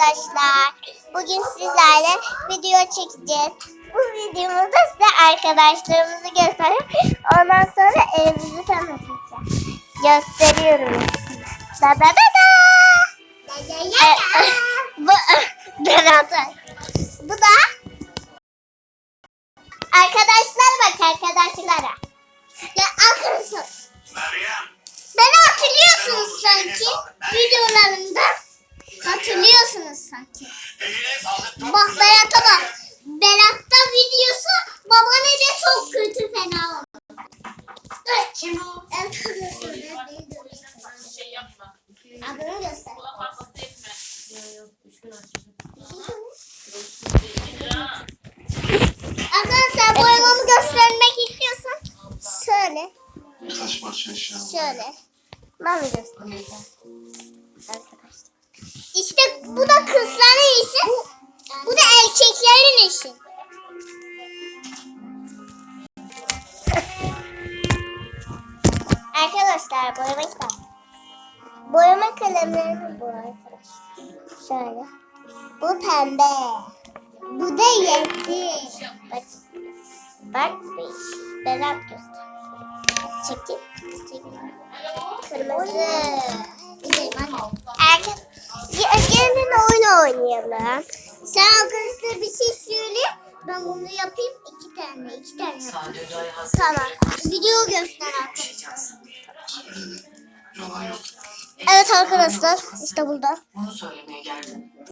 arkadaşlar. Bugün sizlerle video çekeceğiz. Bu videomuzda size arkadaşlarımızı göstereceğim. Ondan sonra evimizi tanıtacağım. Gösteriyorum. Da da da da. Ee, Bu Berat'a. Bu da arkadaşlar bak arkadaşlara. Ya arkadaşlar. Beni hatırlıyorsunuz sanki videolarında. Sanki. Bak Berat'a bak. Berat'ta videosu babaanne çok kötü fena oldu. Kim o? Yapma. adını göster. Arkadaşlar boyamamı göstermek istiyorsan şöyle Kaç parça eşya şöyle. Ben mi göstereceğim? Arkadaşlar. Arkadaşlar boyama kitabı. Boyama kalemlerini bu arkadaşlar. Şöyle. Bu pembe. Bu da yeşil. Bak. Bak bir. Berat göster. Çekil. Çekil. Kırmızı. Erkek. Gelin oyun oynayalım. Sen arkadaşlar bir şey söyle. Ben bunu yapayım. iki tane. iki tane. Tamam. Video göster arkadaşlar. Evet arkadaşlar. işte burada. Bunu söylemeye geldim.